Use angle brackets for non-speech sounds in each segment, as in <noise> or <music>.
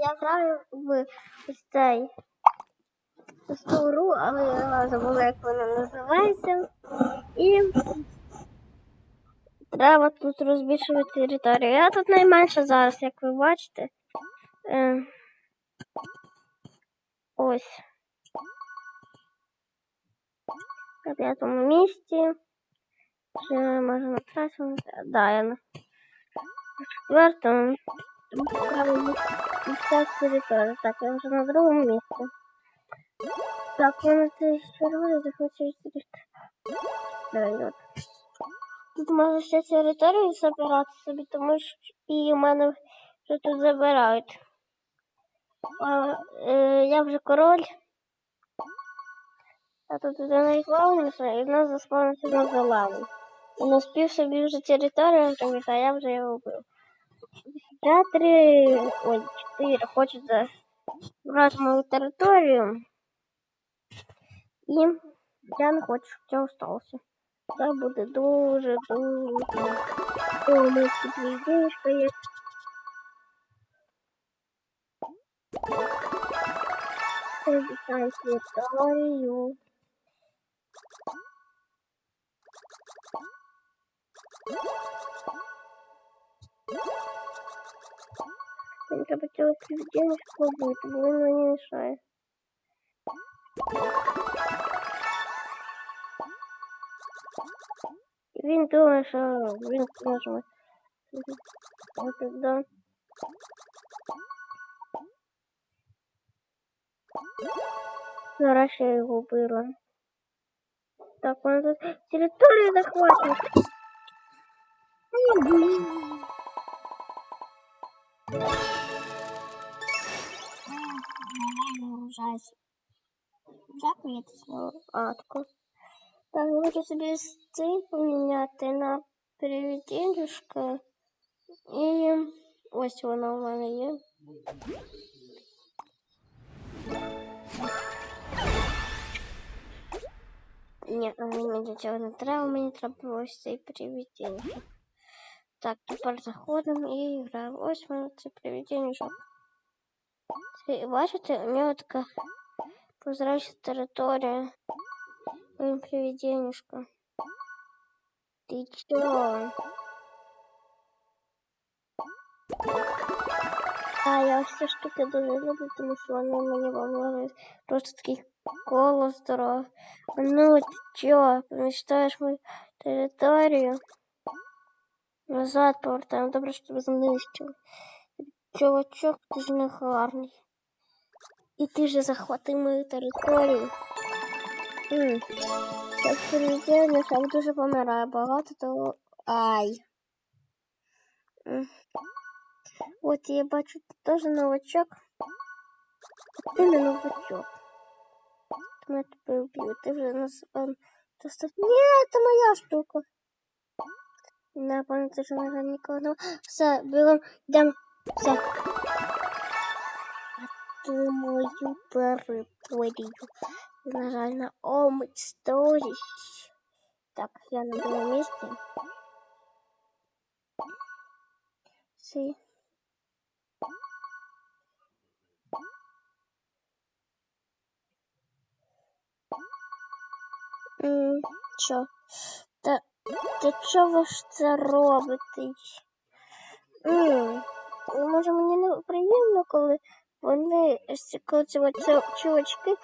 Я граю в цей ось але я забула, як вона називається. І треба тут розбільшувати територію. Я тут найменше зараз, як ви бачите. Е, ось. На п'ятому місці. Ще може на третьому. Да, я на треба місця території. Так, я вже на другому місці. Так, я на цей червоний захочу територію. Тут можна ще територію забирати собі, тому що і у мене вже тут забирають. А, е, я вже король. А тут вже найглавніше, і в нас заспавнився на зелений. Він успів собі вже територію зробити, а я вже його вбив. Вже три, ой, чотири хочуть забрати мою територію. І я не хочу, щоб це осталося. Це буде дуже, дуже. О, у мене тут віздішка є. Обіцяю територію. Мені треба цього привиденечко вбити, бо він мені мішає. Він думає, що він зможе. От да. Зараз я його вбила. Так, он тут територію захватить. я ти знову атку. Так, я хочу собі цей поміняти на привиденюшка. І ось вона у мене є. Ні, мені для цього не треба, мені треба ось цей привиденюшок. Так, тепер заходимо і граємо. Ось у мене це привиденюшок. Це, бачите, у нього така прозрачна територія. Блин, привиденюшка. Ты чё? А, я все штуки дуже люблю, тому що вони мені помогли. Просто такий колос здоров. Ну, ти чё? Помечтаєш мою територію? Назад повертаємо. Добре, що тебе знищили. Чувачок, ти ж не гарний. І ти же захватив мою територію. Привидення, так дуже помирає багато, то ай. М. От я бачу, ти теж новачок. Ти не новачок. Тому я тебе вб'ю. Ти вже нас ем, то став... Ні, це моя штука. Напевно, це вже не нікого не... Все, берем, йдемо. Все. Мою перепорію. На жаль, на омить сторіч. Так, я на другому місці. Сі. М, Що? Та, та чого ви ж це робите? М, ну, Може мені не приємно, коли вони коли ці чувачки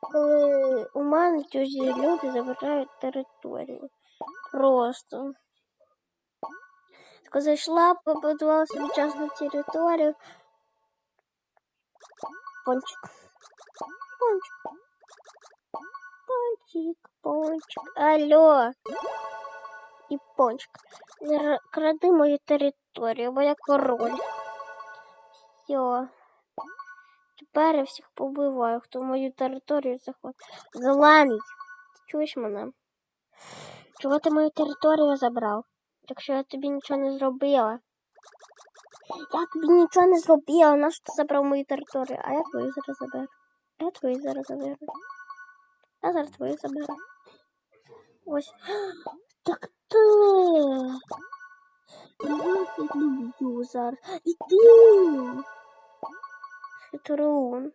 коли у мене чужі люди забирають територію. Просто. Так зайшла, побудувала собі частну територію. Пончик. Пончик. Пончик, пончик. Алло. І пончик. Не кради мою територію, бо я король. Все. Тепер я всіх побиваю, хто мою територію захватить. Зелений. Ти чуєш мене? Чого ти мою територію забрав? Якщо я тобі нічого не зробила. Я тобі нічого не зробила, нащо ти забрав мою територію? А я твою зараз заберу. Я твою зараз заберу. Я зараз твою заберу. Ось. <gasps> Так ти. Я їх люблю зараз. Іди! Хитрун.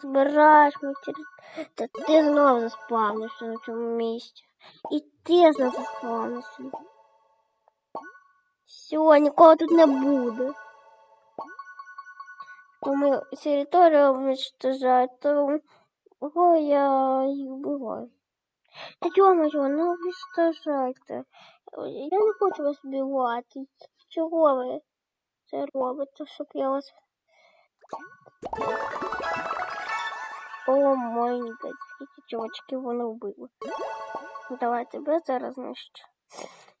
Збираєш матеріал. Та ти знов заспавнишся на цьому місці. І ти знов заспавнишся. Все, нікого тут не буде. Тому територію уничтожать, то кого я їх вбиваю. Та чого, ну уничтожайте. Я не хочу вас вбивати. Чого ви це робите, щоб я вас. О май гад, скільки чувачків вони вбили. Ну, Давай тебе зараз знищу.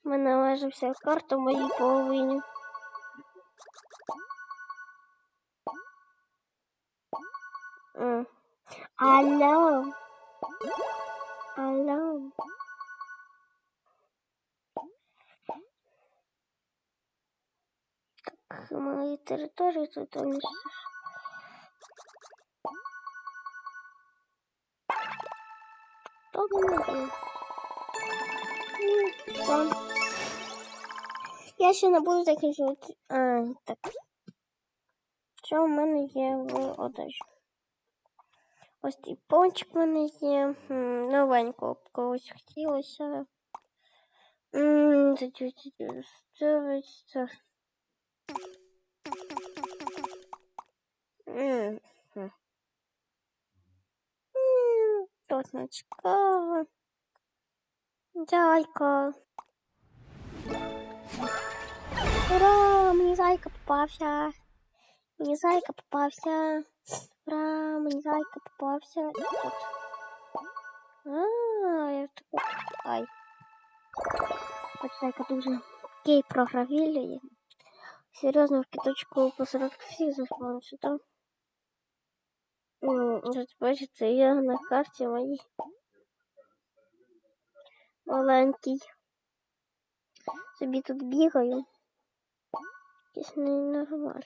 У мене майже вся карта в моїй половині. М. Алло. Алло. Так, мої території вони там? Ну. Я ще не буду закінчувати. А, так. Що в мене є в одежі? Ось цей пончик в мене є. Новенького когось хотілося. Це- це- це- це- це- це. М, м. М, Точно цікаво. Зайка. Ура, мені зайка попався. Мені зайка попався. Ура, мені зайка попався. Тут. А, я в таку. Ай. Хоч зайка дуже гей програвілює. Серйозно в кіточку посеред всіх заспавнився там. От бачите, я на карті моїй. Маленький. Собі тут бігаю. Якийсь ненормальний.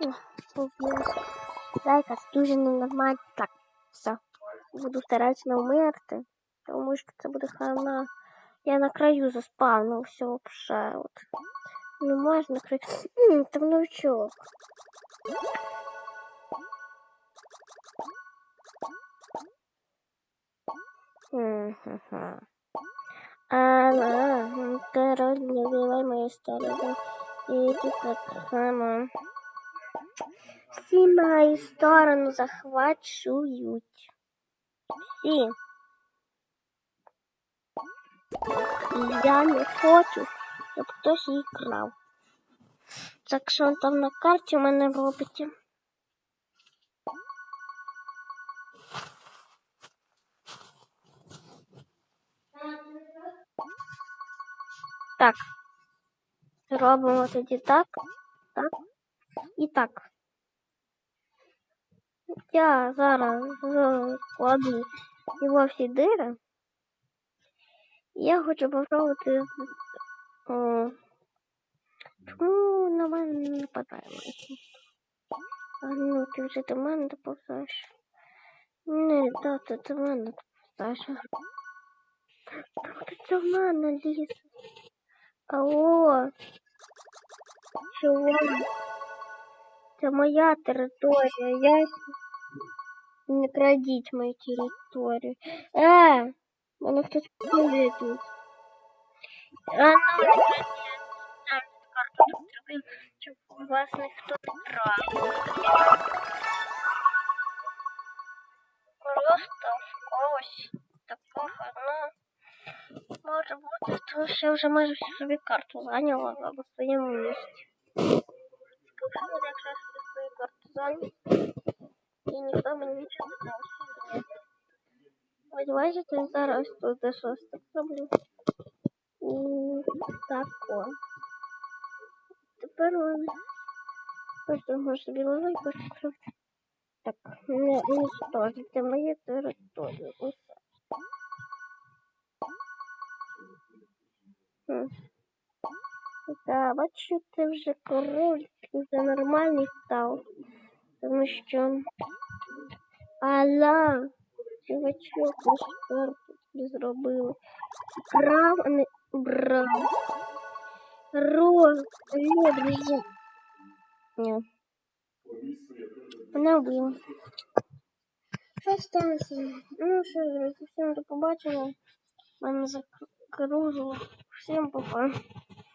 О, побилась. Зайка, дуже ненормально. Так, все. Буду старатися не вмерти, тому що це буде хана. Я на краю заспавнився вообще. От. Не можна край. М, Там новичок. Ха-ха. Ага, король не вела мою сторону. І ти так само. Всі мою сторону захвачують. Всі. І я не хочу, щоб хтось її крав. Так що там на карті у мене робиться? Так. Робимо тоді так, так і так. Я зараз складу його всі дири. Я хочу попробувати. О, чому на мене не нападає майже? А ну, ти вже до мене доповзаєш. Не, да, ти до мене доповзаєш. Хто ти до мене лізе? Алло. Чого? Це моя територія. Я не крадіть мою територію. Е, мене хтось полює щоб вас ніхто не крав. Просто в когось такого, ну, може бути, тому що я вже майже всю собі карту зайняла на своєму місці. Скажу, якщо я собі свою карту зайняла, і ніхто мені нічого не дав. Ось бачите, зараз тут я щось так роблю. І так о. Тепер вони. Просто може собі відкрити. Так, не уничтожите мою територію. Так. Хм. Та, бачу, ти вже король, ти вже нормальний став. Тому що Алла, чувачок, наш торт тобі зробили. Крав, а не брав. Рос, алло, друзі. Ні. Мене вбило. Що сталося? Ну що, друзі, всім до побачення. Мене закружило. Всім па-па.